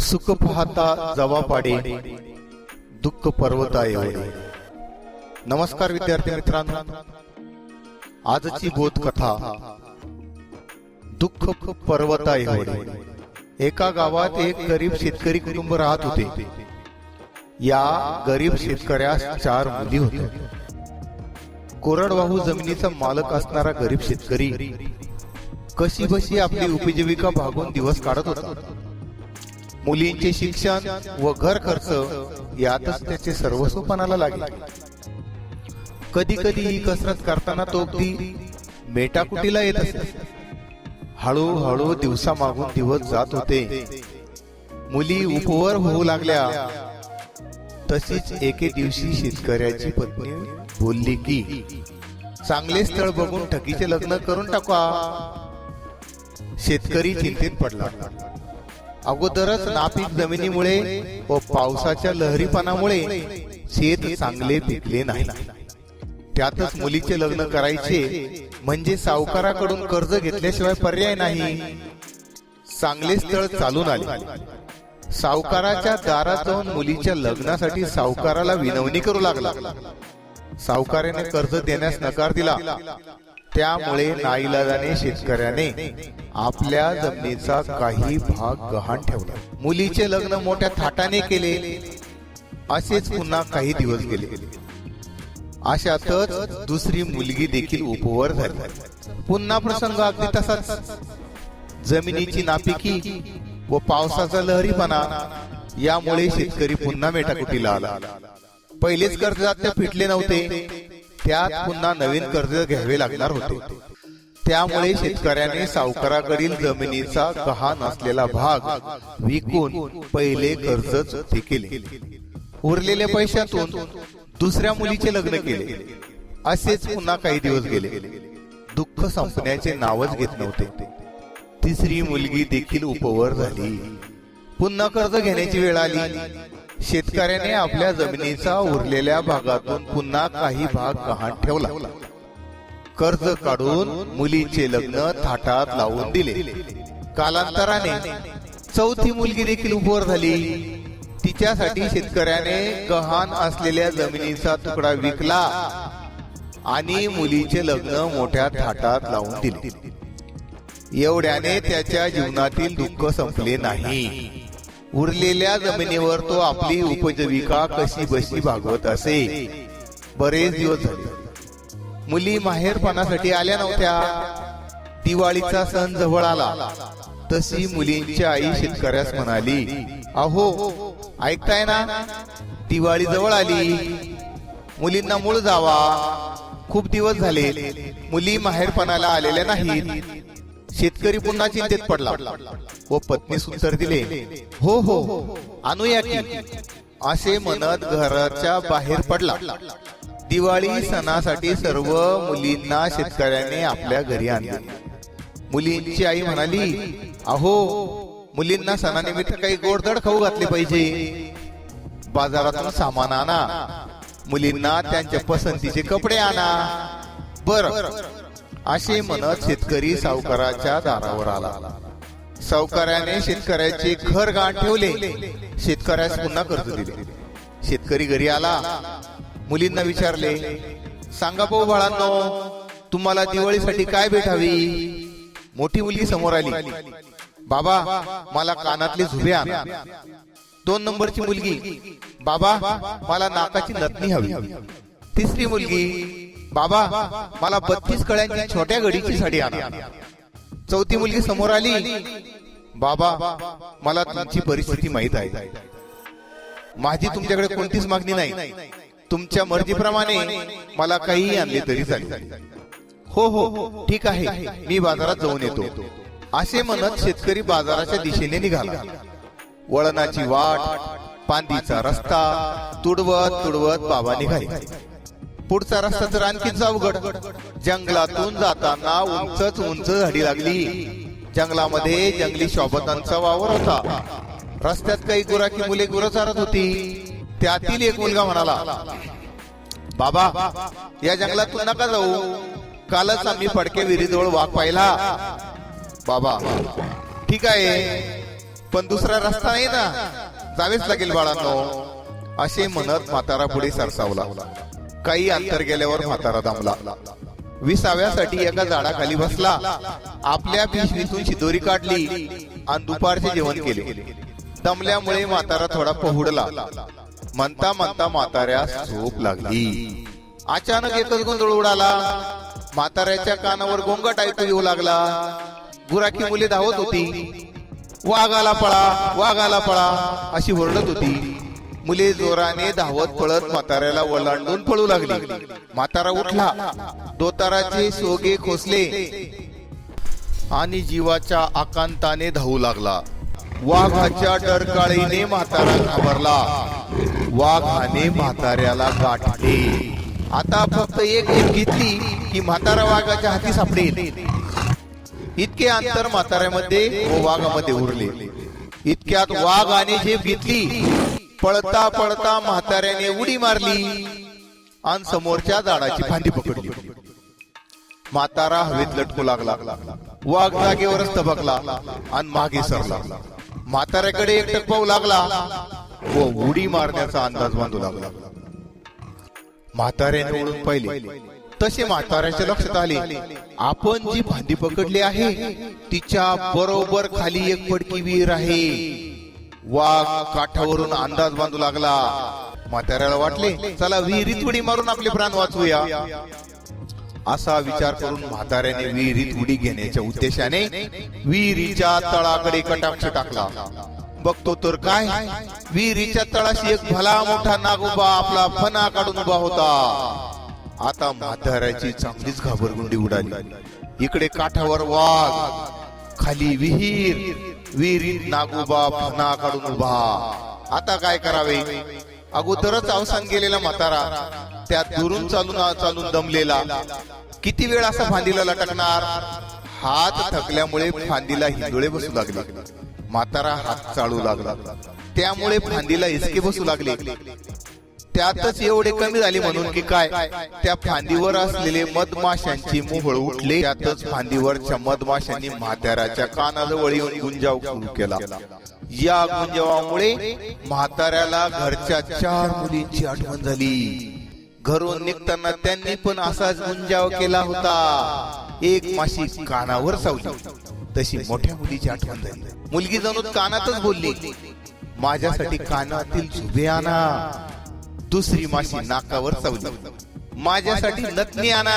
सुख पाहता जवा पाडे दुःख पर्वता एवढे नमस्कार विद्यार्थी मित्रांनो. आजची बोध कथा दुःख पर्वता एवढे एका गावात एक गरीब शेतकरी कुटुंब राहत होते. या गरीब शेतकऱ्यास चार मुली होत्या. कोरडवाहू जमिनीचा मालक असणारा गरीब शेतकरी कशी बशी आपली उपजीविका भागून दिवस काढत होता. मुलींचे शिक्षण व घर खर्च यातच त्याचे सर्वस्व पणाला लागले. कधी कधी ही कसरत करताना तो अगदी मेटाकुटीला येत असे. हळूहळू दिवसा मागून दिवस जात होते. मुली उपवर होऊ लागल्या. तशीच एके दिवशी शेतकऱ्याची पत्नी बोलली की चांगले स्थळ बघून ठकीचे लग्न करून टाका शेतकरी चिंतेत पडला. अगोदरच नापीक जमिनीमुळे व पावसाच्या लहरीपणामुळे शेत चांगले पिकले नाही. त्यातच मुलीचे लग्न करायचे म्हणजे सावकाराकडून कर्ज घेतल्याशिवाय पर्याय नाही. चांगले स्थळ चालून आले. सावकाराच्या दारात जाऊन मुलीच्या लग्नासाठी सावकाराला विनवणी करू लागला. सावकाराने कर्ज देण्यास नकार दिला. त्यामुळे नाईलाजाने शेतकऱ्याने आपल्या जमिनीचा काही भाग गहाण ठेवला. मुलीचे लग्न मोठ्या थाटाने केले. असेच पुन्हा काही दिवस गेले. अशातच दुसरी मुलगी देखील उपवर झाली. पुन्हा प्रसंग अगदी तसाच. जमिनीची नापिकी व पावसाचा लहरीपणा यामुळे शेतकरी पुन्हा मेटाकुटीला आला. पहिलेच कर्जदाते फिटले नव्हते. त्यात पुन्हा नवीन कर्ज घ्यावे लागणार होते. त्यामुळे शेतकऱ्याने सावकाराकडील जमिनीचा गहाण असलेला भाग विकून पहिले कर्ज केले. उरलेल्या पैशातून दुसऱ्या मुलीचे लग्न केले. असेच पुन्हा काही दिवस गेले. दुःख संपण्याचे नावच घेत नव्हते. तिसरी मुलगी देखील उपवर झाली. पुन्हा कर्ज घेण्याची वेळ आली. शेतकऱ्याने आपल्या जमिनीचा उरलेल्या भागातून पुन्हा काही भाग गहाण ठेवला. कर्ज काढून मुलीचे लग्न थाटात लावून दिले. कालांतराने चौथी मुलगी देखील उपवर झाली तिच्यासाठी शेतकऱ्याने गहाण असलेल्या जमिनीचा तुकडा विकला. आणि मुलीचे लग्न मोठ्या थाटात लावून दिले. एवढ्याने त्याच्या जीवनातील दुःख संपले नाही. उरलेल्या जमिनीवर तो आपली उपजीविका कशी बशी भागवत असे. बरेच दिवस झाले. मुली माहेरपणासाठी आल्या नव्हत्या. दिवाळीचा सण जवळ आला. तशी मुलींची आई शेतकऱ्यास म्हणाली अहो ऐकताय ना? दिवाळी जवळ आली. मुलींना मूळ जावा. खूप दिवस झाले मुली माहेरपणाला आलेल्या नाहीत. शेतकरी पुन्हा चिंतेत पडला. व पत्नीस उत्तर दिले. हो हो, हो. आणूया की. असे म्हणत घराच्या बाहेर पडला. दिवाळी सणासाठी सर्व मुलींना शेतकऱ्याने आपल्या घरी आणले. मुलींची आई म्हणाली अहो मुलींना सणानिमित्त काही गोडधड खाऊ घातले पाहिजे. बाजारातून सामान आणा. मुलींना त्यांच्या पसंतीचे कपडे आणा. बर. असे म्हणत शेतकरी सावकाराच्या दारावर आला. सावकाराने शेतकऱ्याचे घर गाण ठेवले. शेतकऱ्यास पुन्हा कर्ज दिले. शेतकरी घरी आला. मुलींना विचारले सांगा भाऊ बाळांनो तुम्हाला दिवाळीसाठी काय भेटावी? मोठी मुलगी समोर आली. बाबा मला कानातले झुबे आणा. दोन नंबरची मुलगी. बाबा मला नाकाची नथनी हवी. तिसरी मुलगी बाबा मला बत्तीस कळ्यांची छोट्या घडीची साडी आणा. चौथी मुलगी समोर आली. बाबा मला तुमची परिस्थिती माहीत आहे. माझी तुमच्याकडे कोणतीच मागणी नाही. तुमच्या मर्जीप्रमाणे मला काहीही आणले तरी चालेल. हो हो ठीक आहे. मी बाजारात जाऊन येतो. असे म्हणत शेतकरी बाजाराच्या दिशेने निघाला. वळणाची वाट पांदीचा रस्ता तुडवत तुडवत बाबा निघाले. पुढचा रस्ता तर आणखीच अवघड जंगलातून जाताना उंचच उंच झाडी लागली. जंगलामध्ये जंगली शोभतांचा वावर होता. रस्त्यात काही गुराखी मुले गुरं चारत होती. त्यातील एक मुलगा म्हणाला बाबा या जंगलात नका जाऊ. कालच आम्ही फडके विहिरीजवळ वाघ पाहिला. बाबा ठीक आहे पण दुसरा रस्ता नाही ना. जावेच लागेल बाळांनो. असे म्हणत म्हातारा पुढे सरसावला. काही अंतर गेल्यावर म्हातारा दमला विसाव्यासाठी एका झाडाखाली बसला. आपल्या पिशवीतून शिदोरी काढली आणि दुपारचे जेवण केले. दमल्यामुळे म्हातारा थोडा पहुडला. म्हणता म्हणता म्हाताऱ्यास झोप लागली. अचानक एकच गोंधळ उडाला. म्हाताऱ्याच्या कानावर गोंगाट ऐकू येऊ लागला. गुराखी मुले धावत होती. वाघाला पळा वाघाला पळा अशी ओरडत होती. मुले जोराने धावत पळत म्हाताऱ्याला ओलांडून पळू लागली. म्हातारा उठला. दोताराचे सोगे खोसले. आणि जीवाच्या आकांताने धावू लागला. वाघाच्या डरकाळीने म्हातारा घाबरला. वाघाने म्हाताऱ्याला गाठले आता फक्त एक एक घेतली की म्हातारा वाघाच्या हाती सापडेल. इतके अंतर म्हाताऱ्यामध्ये व वाघामध्ये उरले. इतक्यात वाघ आणि झेप घेतली. पळता पळता म्हाताऱ्याने उडी मारली आणि समोरच्या झाडाची फांदी पकडली. म्हातारा हवेत लटकू लागला. वाघ जागेवरच तबकला आणि मागे सरला. म्हाताऱ्याकडे एकटक पाहू लागला व उडी मारण्याचा अंदाज बांधू लागला. म्हाताऱ्याने ओळख पाहिले. तसे म्हाताऱ्याच्या लक्षात आले आपण जी फांदी पकडली आहे तिच्या बरोबर खाली एक पडकी विहीर आहे. वाघ काठावरून अंदाज बांधू लागला. म्हाताऱ्याला वाटले चला विहिरीत उडी मारून आपले प्राण वाचवूया. असा विचार करून म्हाताऱ्याने विहिरीत उडी घेण्याच्या उद्देशाने विहिरीच्या तळाकडे कटाक्ष टाकला. बघतो तर काय विहिरीच्या तळाशी एक भला मोठा नागोबा आपला फणा काढून उभा होता. आता म्हाताऱ्याची चांगलीच घाबरगुंडी उडाली. इकडे काठावर वाघ खाली विहीर विहिरीत नागोबा फना काढून उभा. आता काय करावे? अगोदरच अवसान गेलेला म्हातारा त्यात दुरून चालून चालून दमलेला. किती वेळ असा फांदीला लटकणार? हात थकल्यामुळे फांदीला हिंदुळे बसू लागले. म्हातारा हात चालू लागला. त्यामुळे फांदीला हिसके बसू लागले. त्यातच एवढे कमी झाले म्हणून की काय? त्या फांदीवर असलेले मधमाशांची मोहळ उठले त्यातच फांदीवरच्या मधमाशांनी म्हाताऱ्याच्या कानाजवळ येऊन गुंजाव सुरू केला. या गुंजावामुळे म्हाताऱ्याला घरच्या चार मुलींची आठवण झाली. घरून निघताना त्यांनी पण असाच गुंजाव केला होता. एक माशी कानावर सावली. तशी मोठ्या मुलीची आठवण झाली. मुलगी जणू कानातच बोलली माझ्यासाठी कानातील झुबे आणा. दुसरी माशी नाकावर चावली. माझ्यासाठी नतनी आणा.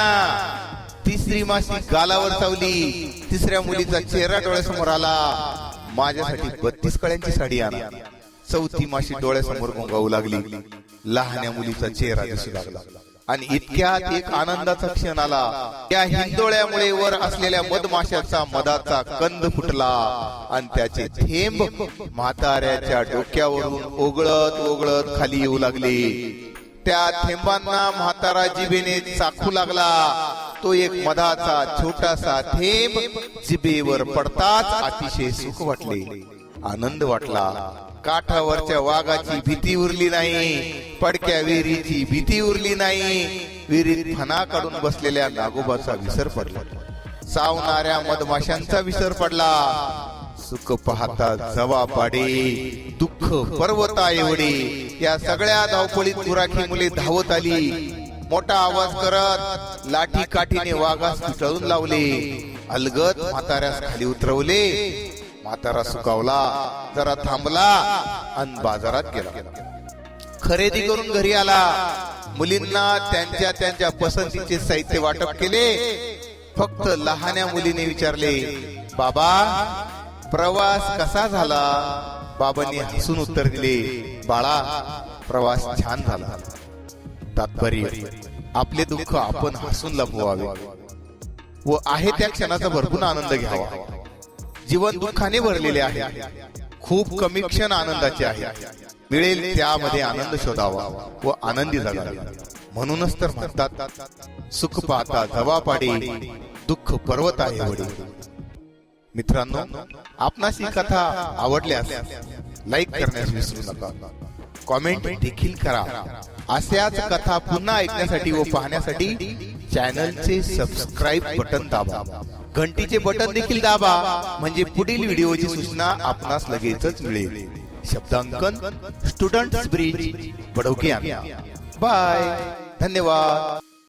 तिसरी माशी गालावर चावली. तिसऱ्या मुलीचा चेहरा डोळ्यासमोर आला. माझ्यासाठी बत्तीस कळ्यांची साडी आणा. चौथी माशी डोळ्यासमोर गोंगावू लागली. लहान्या मुलीचा चेहरा दिसू लागला. आणि इतक्यात एक आनंदाचा क्षण आला. त्या हिंदोळ्यामुळे वर असलेल्या मधमाशाचा मधाचा कंद फुटला. आणि त्याचे थेंब म्हाताऱ्याच्या डोक्यावरून ओगळत ओगळत खाली येऊ लागले. त्या थेंबांना म्हातारा जिभेने चाखू लागला. तो एक मधाचा छोटासा थेंब जिभेवर पडताच अतिशय सुख वाटले. आनंद वाटला. काठावरच्या वाघाची भीती उरली नाही पडक्या विहिरीची भीती उरली नाही. विहिरीत फना काढून बसलेल्या नागोबाचा विसर पडला. चावणाऱ्या मधमाशांचा विसर पडला. सुख पाहता जवा पाडे दुःख पर्वता एवढे या सगळ्या धावपळीत दुराखी मुले धावत आली. मोठा आवाज करत लाठी काठीने वाघास पिटळून लावले. अलगत म्हाताऱ्यास खाली उतरवले. म्हातारा सुकावला जरा थांबला आणि बाजारात गेला. खरेदी करून घरी आला. मुलींना त्यांच्या त्यांच्या पसंतीचे साहित्य वाटप केले. फक्त लहान्या मुलीने विचारले बाबा प्रवास कसा झाला? बाबांनी हसून उत्तर दिले बाळा प्रवास छान झाला. तात्पर्य आपले दुःख आपण हसून लपवावे. व आहे त्या क्षणाचा भरपूर आनंद घ्यावा. जीवन दुःखाने भरलेले आहे. खूप कमी क्षण आनंदाचे आहे. मिळेल त्यामध्ये आनंद शोधावा व आनंदी जगावे म्हणूनच तर म्हणतात सुख पाहता धवा पाडे दुःख पर्वत आहे वडे. मित्रांनो आपणास ही कथा आवडल्यास लाईक करण्यास विसरू नका. कॉमेंट देखील करा. अशाच कथा पुन्हा ऐकण्यासाठी व पाहण्यासाठी चॅनलचे सबस्क्राईब बटन दाबा. घंटीचे बटन देखील दाबा. म्हणजे पुढील व्हिडिओची सूचना आपणास लगेचच मिळेल. शब्दांकन स्टुडंट ब्रिज बडोकियान बाय धन्यवाद.